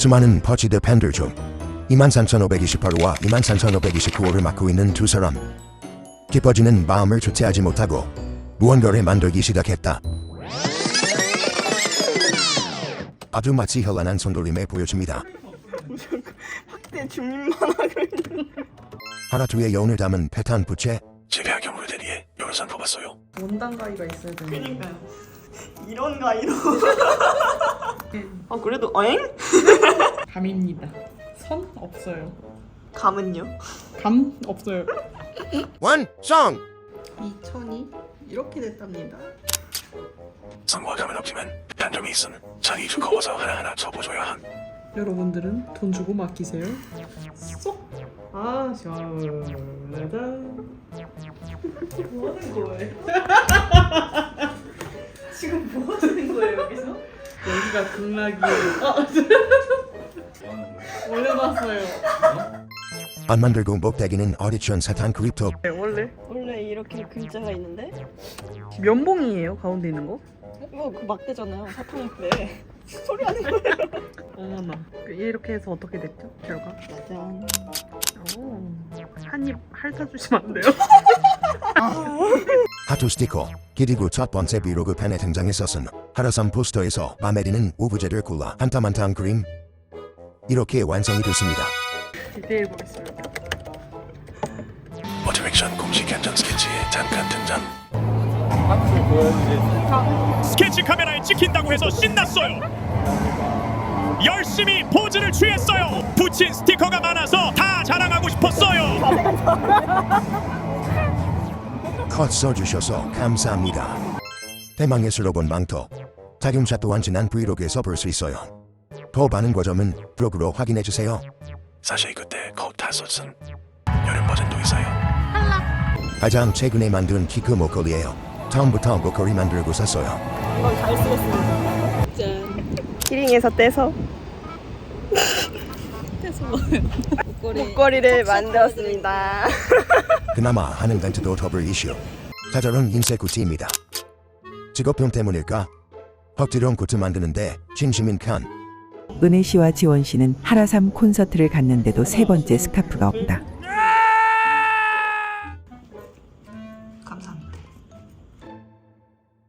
수많은 퍼치드 팬들 중 23,528호와 23,529호를 맡고 있는 두 사람. 깊어지는 마음을 주체하지 못하고 무언가를 만들기 시작했다. 아주 마치 현란한 손놀림에 보여집니다. 그때 주민 만화를 하나 둘의 여운을 담은 패탄 부채, 재배하게 물들이에 열산 뽑았어요. 원단 가위가 있어야 되는 그니까요 이런 가위로 아 그래도 어잉? 감입니다. 선 없어요. 감은요? 감 없어요. 완성! 2000이 이렇게 됐답니다. 성과감은 없지만 단점이 있음. 자기 두꺼워서 하나하나 접어줘야 함. 여러분들은 돈 주고 맡기세요. 쏙. 아 시원하다. 뭐 하는 거예요? 여기가 극락이에요. 어. 올려놨어요. 안 만들고 목대기는 어디션 사탄 크립토 네, 원래 원래 이렇게 글자가 있는데 면봉이에요 가운데 있는 거? 이거 그 막대잖아요 사탕인데 소리 하는 거예요 어머나 이렇게 해서 어떻게 됐죠 결과? 짜잔 한입 핥아주시면 안 돼요? 하트 스티커 기리고 첫 번째 비로그 펜에 등장했었은 하라삼 포스터에서 드는 오브제를 골라 한땀한땀 그림 이렇게 완성이 됐습니다. 기대해 보겠습니다. 모티베이션 공식 현장 스케치에 잠깐 등장. 스케치 카메라에 찍힌다고 해서 신났어요. 열심히 포즈를 취했어요. 붙인 스티커가 많아서 다 자랑하고 싶었어요. 컷 써주셔서 감사합니다. 대망의 본 망토 작용샷 또한 지난 브이로그에서 볼 수 있어요. 더 많은 과점은 블로그로 확인해주세요. 사실 그때 다 썼음. 여름 버전도 있어요. 가장 최근에 만든 키크 목걸이에요. 처음부터 목걸이 만들고 샀어요. 이건 잘 쓰겠습니다 짠 키링에서 떼서 떼서 목걸이를 만들었습니다 그나마 하는 멘트도 더블 이슈. 자잘한 인쇄 굿즈입니다. 직업병 때문일까? 헉지롱 굿즈 만드는데 진심인 칸. 은혜 씨와 지원 씨는 하라삼 콘서트를 갔는데도 세 번째 스카프가 없다.